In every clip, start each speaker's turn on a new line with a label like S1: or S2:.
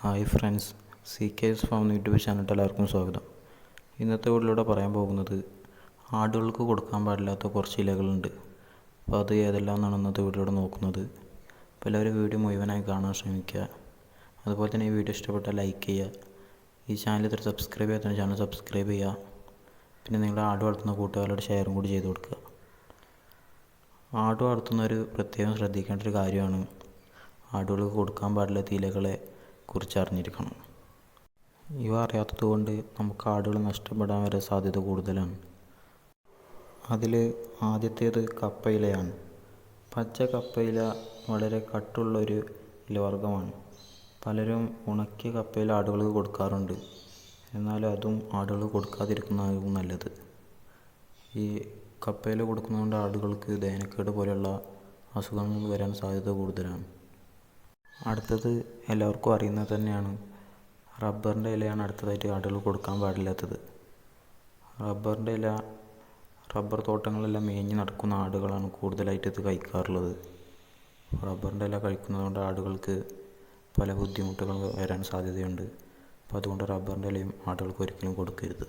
S1: Hi friends C K S farm YouTube ചാനലിൽ എല്ലാവർക്കും സ്വാഗതം. ഇന്നത്തെ വീട്ടിലൂടെ പറയാൻ പോകുന്നത് ആടുകൾക്ക് കൊടുക്കാൻ പാടില്ലാത്ത കുറച്ച് ഇലകളുണ്ട്. അപ്പോൾ അത് ഏതെല്ലാം എന്നാണ് ഇന്നത്തെ വീട്ടിലൂടെ നോക്കുന്നത്. അപ്പോൾ എല്ലാവരും വീഡിയോ മുഴുവനായി കാണാൻ ശ്രമിക്കുക. അതുപോലെ തന്നെ ഈ വീഡിയോ ഇഷ്ടപ്പെട്ടാൽ ലൈക്ക് ചെയ്യുക. ഈ ചാനൽ ഇത്ര സബ്സ്ക്രൈബ് ചെയ്യാത്ത ചാനൽ സബ്സ്ക്രൈബ് ചെയ്യുക. പിന്നെ നിങ്ങളുടെ ആട് വളർത്തുന്ന കൂട്ടുകാരോട് ഷെയറും കൂടി ചെയ്ത് കൊടുക്കുക. ആട് വളർത്തുന്നവർ പ്രത്യേകം ശ്രദ്ധിക്കേണ്ട ഒരു കാര്യമാണ്. ആടുകൾക്ക് കൊടുക്കാൻ പാടില്ലാത്ത ഇലകളെ കുറിച്ച് അറിഞ്ഞിരിക്കണം ഇവ അറിയാത്തത് കൊണ്ട് നമുക്ക് ആടുകൾ നഷ്ടപ്പെടാൻ വരെ സാധ്യത കൂടുതലാണ്. അതിൽ ആദ്യത്തേത് കപ്പയിലയാണ്. പച്ച കപ്പയില വളരെ കട്ടുള്ളൊരു ഇലവർഗമാണ് പലരും ഉണക്കിയ കപ്പയില ആടുകൾക്ക് കൊടുക്കാറുണ്ട്. എന്നാലും അതും ആടുകൾ കൊടുക്കാതിരിക്കുന്നതാകും നല്ലത്. ഈ കപ്പയില കൊടുക്കുന്നതുകൊണ്ട് ആടുകൾക്ക് ദയനക്കേട് പോലെയുള്ള അസുഖങ്ങൾ വരാൻ സാധ്യത കൂടുതലാണ്. അടുത്തത് എല്ലാവർക്കും അറിയുന്നത് തന്നെയാണ്. റബ്ബറിന്റെ ഇലയാണ് അടുത്തതായിട്ട് ആടുകൾ കൊടുക്കാൻ പാടില്ലാത്തത്. റബ്ബറിന്റെ ഇല റബ്ബർ തോട്ടങ്ങളെല്ലാം മേഞ്ഞ് നടക്കുന്ന ആടുകളാണ് കൂടുതലായിട്ട് ഇത് കഴിക്കാറുള്ളത്. റബ്ബറിന്റെ ഇല കഴിക്കുന്നതുകൊണ്ട് ആടുകൾക്ക് പല ബുദ്ധിമുട്ടുകൾ വരാൻ സാധ്യതയുണ്ട്. അപ്പോൾ അതുകൊണ്ട് റബ്ബറിന്റെ ഇലയും ആടുകൾക്ക് ഒരിക്കലും കൊടുക്കരുത്.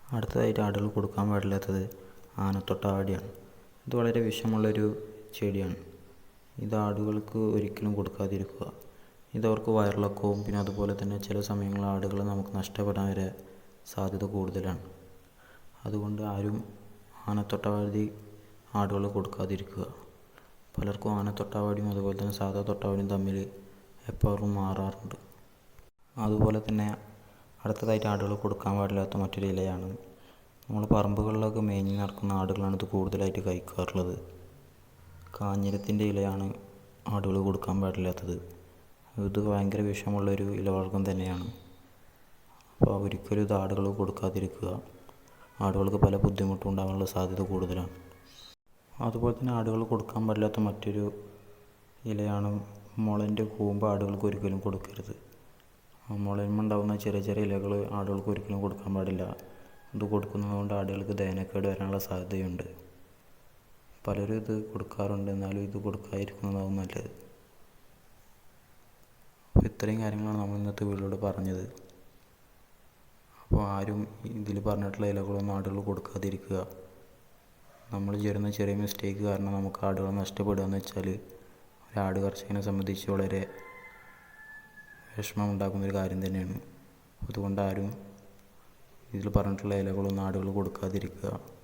S1: അടുത്തതായിട്ട് ആടുകൾ കൊടുക്കാൻ പാടില്ലാത്തത് ആനത്തൊട്ടാവടിയാണ് ഇത് വളരെ വിഷമുള്ളൊരു ചെടിയാണ്. ഇത് ആടുകൾക്ക് ഒരിക്കലും കൊടുക്കാതിരിക്കുക. ഇത് അവർക്ക് വയറിളക്കവും പിന്നെ അതുപോലെ തന്നെ ചില സമയങ്ങളിൽ ആടുകൾ നമുക്ക് നഷ്ടപ്പെടാൻ വരെ സാധ്യത കൂടുതലാണ്. അതുകൊണ്ട് ആരും ആനത്തൊട്ടാവാടി ആടുകൾ കൊടുക്കാതിരിക്കുക. പലർക്കും ആനത്തൊട്ടാവാടിയും അതുപോലെ തന്നെ സാധാ തൊട്ടാവാടിയും തമ്മിൽ എപ്പോഴും മാറാറുണ്ട്. അതുപോലെ തന്നെ അടുത്തതായിട്ട് ആടുകൾ കൊടുക്കാൻ പാടില്ലാത്ത മറ്റൊരു ഇലയാണ്. നമ്മൾ പറമ്പുകളിലൊക്കെ മേഞ്ഞ് നടക്കുന്ന ആടുകളാണ് ഇത് കൂടുതലായിട്ട് കഴിക്കാറുള്ളത്. കാഞ്ഞിരത്തിന്റെ ഇലയാണ് ആടുകൾ കൊടുക്കാൻ പാടില്ലാത്തത്. ഇത് ഭയങ്കര വിഷമുള്ളൊരു ഇലവർഗം തന്നെയാണ്. അപ്പോൾ ഒരിക്കലും ഇത് ആടുകൾ കൊടുക്കാതിരിക്കുക. ആടുകൾക്ക് പല ബുദ്ധിമുട്ടും ഉണ്ടാകാനുള്ള സാധ്യത കൂടുതലാണ്. അതുപോലെ തന്നെ ആടുകൾ കൊടുക്കാൻ പാടില്ലാത്ത മറ്റൊരു ഇലയാണ് മുളന്റെ കൂമ്പ് ആടുകൾക്ക് ഒരിക്കലും കൊടുക്കരുത്. മുളന്മുണ്ടാകുന്ന ചെറിയ ചെറിയ ഇലകൾ ആടുകൾക്ക് ഒരിക്കലും കൊടുക്കാൻ പാടില്ല. ഇത് കൊടുക്കുന്നതുകൊണ്ട് ആടുകൾക്ക് ദഹനക്കേട് വരാനുള്ള സാധ്യതയുണ്ട്. പലരും ഇത് കൊടുക്കാറുണ്ട്. എന്നാലും ഇത് കൊടുക്കാതിരിക്കുന്നതാവും നല്ലത്. ഇത്രയും കാര്യങ്ങളാണ് നമ്മൾ ഇന്നത്തെ വീഡിയോയിലൂടെ പറഞ്ഞത്. അപ്പോൾ ആരും ഇതിൽ പറഞ്ഞിട്ടുള്ള ഇലകളൊന്നും ആടുകൾ കൊടുക്കാതിരിക്കുക. നമ്മൾ ചെയ്യുന്ന ചെറിയ മിസ്റ്റേക്ക് കാരണം നമുക്ക് ആടുകൾ നഷ്ടപ്പെടുക എന്ന് വെച്ചാൽ ആട് കർഷകനെ സംബന്ധിച്ച് വളരെ വിഷമം ഉണ്ടാക്കുന്ന ഒരു കാര്യം തന്നെയാണ്. അതുകൊണ്ട് ആരും ഇതിൽ പറഞ്ഞിട്ടുള്ള ഇലകളൊന്നും ആടുകൾ കൊടുക്കാതിരിക്കുക.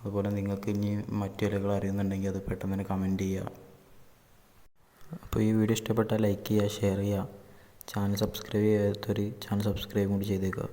S1: അതുപോലെ നിങ്ങൾക്ക് ഇനി മറ്റു ഇലകൾ അറിയുന്നുണ്ടെങ്കിൽ അത് പെട്ടെന്ന് തന്നെ കമന്റ് ചെയ്യുക. അപ്പോൾ ഈ വീഡിയോ ഇഷ്ടപ്പെട്ടാൽ ലൈക്ക് ചെയ്യുക ഷെയർ ചെയ്യുക. ചാനൽ സബ്സ്ക്രൈബ് ചെയ്യാത്തൊരു ചാനൽ സബ്സ്ക്രൈബ് കൂടി ചെയ്തേക്കുക.